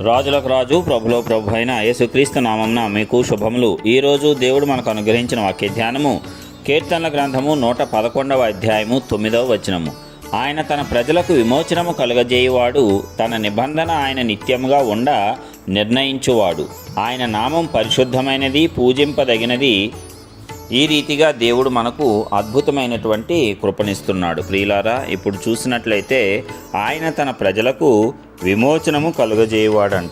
రాజులకు రాజు ప్రభులో ప్రభు అయిన యేసుక్రీస్తు నామంన మీకు శుభములు. ఈరోజు దేవుడు మనకు అనుగ్రహించిన వాక్య ధ్యానము కీర్తనల గ్రంథము నూట పదకొండవ అధ్యాయము తొమ్మిదవ వచనము. ఆయన తన ప్రజలకు విమోచనము కలుగజేయువాడు తన నిబంధన ఆయన నిత్యముగా ఉండ నిర్ణయించువాడు. ఆయన నామం పరిశుద్ధమైనది పూజింపదగినది ఈ రీతిగా దేవుడు మనకు అద్భుతమైనటువంటి కృపణిస్తున్నాడు ప్రియులారా ఇప్పుడు చూసినట్లయితే ఆయన తన ప్రజలకు విమోచనము కలుగజేయవాడంట.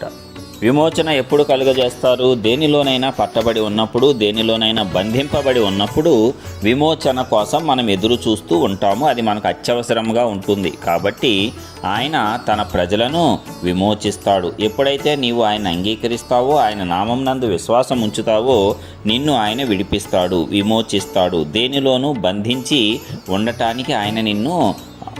విమోచన ఎప్పుడు కలుగజేస్తారు? దేనిలోనైనా పట్టబడి ఉన్నప్పుడు దేనిలోనైనా బంధింపబడి ఉన్నప్పుడు విమోచన కోసం మనం ఎదురు చూస్తూ ఉంటాము. అది మనకు అత్యవసరంగా ఉంటుంది. కాబట్టి ఆయన తన ప్రజలను విమోచిస్తాడు. ఎప్పుడైతే నీవు ఆయన అంగీకరిస్తావో ఆయన నామం నందు విశ్వాసం ఉంచుతావో నిన్ను ఆయన విడిపిస్తాడు విమోచిస్తాడు. దేనిలోనూ బంధించి ఉండటానికి ఆయన నిన్ను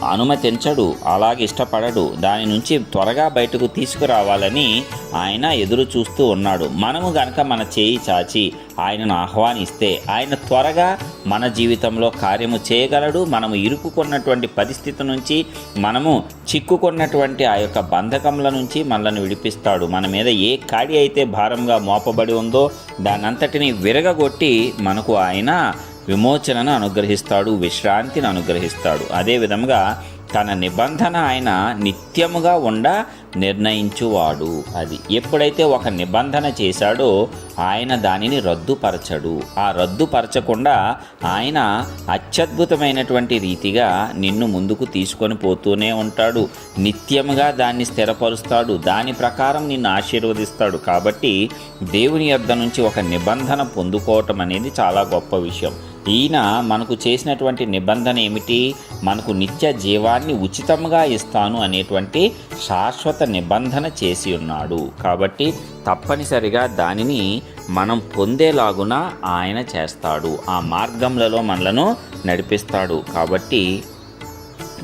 అనుమతించడు అలాగే ఇష్టపడడు. దాని నుంచి త్వరగా బయటకు తీసుకురావాలని ఆయన ఎదురు చూస్తూ ఉన్నాడు. మనము గనక మన చేయి చాచి ఆయనను ఆహ్వానిస్తే ఆయన త్వరగా మన జీవితంలో కార్యము చేయగలడు. మనము ఇరుక్కున్నటువంటి పరిస్థితి నుంచి మనము చిక్కుకున్నటువంటి ఆ యొక్క బంధకముల నుంచి మనల్ని విడిపిస్తాడు. మన మీద ఏ కాడి అయితే భారంగా మోపబడి ఉందో దానంతటిని విరగగొట్టి మనకు ఆయన విమోచనను అనుగ్రహిస్తాడు విశ్రాంతిని అనుగ్రహిస్తాడు. అదేవిధంగా తన నిబంధన ఆయన నిత్యముగా ఉండ నిర్ణయించువాడు. అది ఎప్పుడైతే ఒక నిబంధన చేశాడో ఆయన దానిని రద్దుపరచడు. ఆ రద్దుపరచకుండా ఆయన అత్యద్భుతమైనటువంటి రీతిగా నిన్ను ముందుకు తీసుకొని పోతూనే ఉంటాడు. నిత్యముగా దాన్ని స్థిరపరుస్తాడు. దాని ప్రకారం నిన్ను ఆశీర్వదిస్తాడు. కాబట్టి దేవుని యొద్ద నుంచి ఒక నిబంధన పొందుకోవటం అనేది చాలా గొప్ప విషయం. ఈయన మనకు చేసినటువంటి నిబంధన ఏమిటి? మనకు నిత్య జీవాన్ని ఉచితంగా ఇస్తాను అనేటువంటి శాశ్వత నిబంధన చేసి ఉన్నాడు. కాబట్టి తప్పనిసరిగా దానిని మనం పొందేలాగున ఆయన చేస్తాడు. ఆ మార్గంలో మనలను నడిపిస్తాడు. కాబట్టి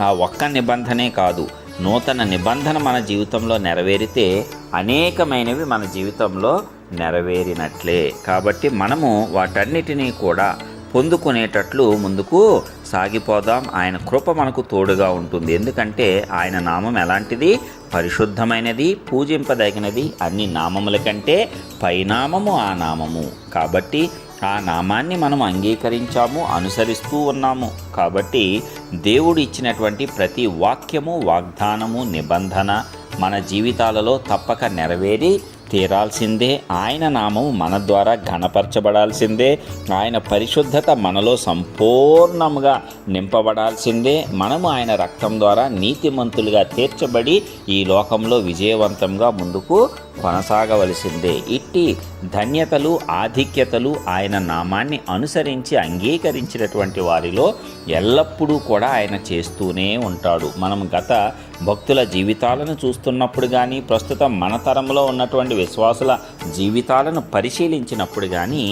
ఆ ఒక్క నిబంధనే కాదు నూతన నిబంధన మన జీవితంలో నెరవేరితే అనేకమైనవి మన జీవితంలో నెరవేరినట్లే. కాబట్టి మనము వాటన్నిటినీ కూడా పొందుకునేటట్లు ముందుకు సాగిపోదాం. ఆయన కృప మనకు తోడుగా ఉంటుంది. ఎందుకంటే ఆయన నామం ఎలాంటిది? పరిశుద్ధమైనది పూజింపదగినది అన్ని నామముల కంటే పైనామము ఆ నామము. కాబట్టి ఆ నామాన్ని మనం అంగీకరించాము అనుసరిస్తూ ఉన్నాము. కాబట్టి దేవుడు ఇచ్చినటువంటి ప్రతి వాక్యము వాగ్దానము నిబంధన మన జీవితాలలో తప్పక నెరవేరి తీరాల్సిందే. ఆయన నామం మన ద్వారా ఘనపరచబడాల్సిందే. ఆయన పరిశుద్ధత మనలో సంపూర్ణంగా నింపబడాల్సిందే. మనము ఆయన రక్తం ద్వారా నీతిమంతులుగా తీర్చబడి ఈ లోకంలో విజయవంతంగా ముందుకు కొనసాగవలసిందే. ఇట్టి ధన్యతలు ఆధిక్యతలు ఆయన నామాన్ని అనుసరించి అంగీకరించినటువంటి వారిలో ఎల్లప్పుడూ కూడా ఆయన చేస్తూనే ఉంటాడు. మనం గత భక్తుల జీవితాలను చూస్తున్నప్పుడు కానీ ప్రస్తుతం మన తరంలో ఉన్నటువంటి విశ్వాసుల జీవితాలను పరిశీలించినప్పుడు కానీ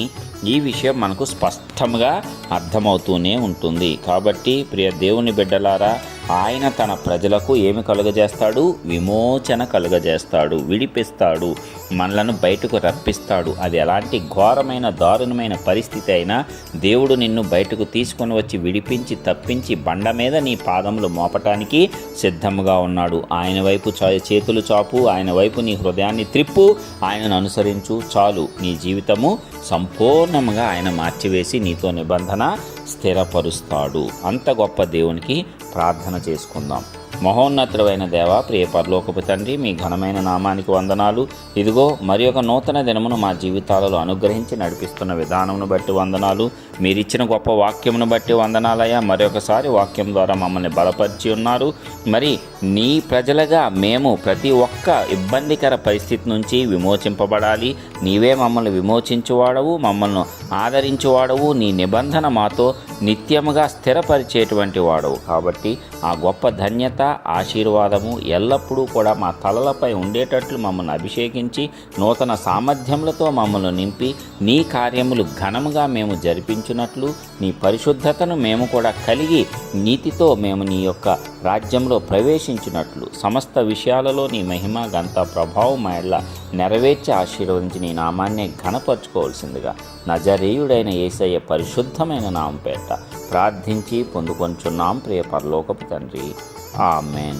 ఈ విషయం మనకు స్పష్టంగా అర్థమవుతూనే ఉంటుంది. కాబట్టి ప్రియ దేవుని బిడ్డలారా ఆయన తన ప్రజలకు ఏమి కలుగజేస్తాడు? విమోచన కలుగజేస్తాడు విడిపిస్తాడు మనలను బయటకు రప్పిస్తాడు. అది ఎలాంటి ఘోరమైన దారుణమైన పరిస్థితి అయినా దేవుడు నిన్ను బయటకు తీసుకొని వచ్చి విడిపించి తప్పించి బండ మీద నీ పాదములు మోపటానికి సిద్ధంగా ఉన్నాడు. ఆయన వైపు చా చేతులు చాపు ఆయన వైపు నీ హృదయాన్ని త్రిప్పు ఆయనను అనుసరించు చాలు. నీ జీవితము సంపూర్ణముగా ఆయన మార్చివేసి నీతో నిబంధన స్థిరపరుస్తాడు. అంత గొప్ప దేవునికి ప్రార్థన చేసుకుందాం. మహోన్నతుడైన దేవ ప్రియ పరలోకపు తండ్రి మీ ఘనమైన నామానికి వందనాలు. ఇదిగో మరి ఒక నూతన దినమును మా జీవితాలలో అనుగ్రహించి నడిపిస్తున్న విధానమును బట్టి వందనాలు. మీరిచ్చిన గొప్ప వాక్యమును బట్టి వందనాలయ్యా. మరొకసారి వాక్యం ద్వారా మమ్మల్ని బలపరిచి ఉన్నారు. మరి నీ ప్రజలుగా మేము ప్రతి ఒక్క ఇబ్బందికర పరిస్థితి నుంచి విమోచింపబడాలి. నీవే మమ్మల్ని విమోచించువాడవు. మమ్మల్ని ఆదరించువాడవు నీ నిబంధన మాతో నిత్యముగా స్థిరపరిచేటువంటి వాడవు. కాబట్టి ఆ గొప్ప ధన్యత ఆశీర్వాదము ఎల్లప్పుడూ కూడా మా తలలపై ఉండేటట్లు మమ్మల్ని అభిషేకించి నూతన సామర్థ్యములతో మమ్మల్ని నింపి నీ కార్యములు ఘనముగా మేము జరిపించినట్లు నీ పరిశుద్ధతను మేము కూడా కలిగి నీతితో మేము నీ యొక్క రాజ్యంలో ప్రవేశించినట్లు. సమస్త విషయాలలో నీ మహిమ గంత ప్రభావం మేళ్ళ నెరవేర్చి ఆశీర్వదించి నీ నామాన్నే ఘనపరచుకోవాల్సిందిగా నజరేయుడైన ఏసయ్య పరిశుద్ధమైన నామం పేట ప్రార్థించి పొందుకొంచున్నాం ప్రియ పరలోకపు తండ్రి. ఆమెన్.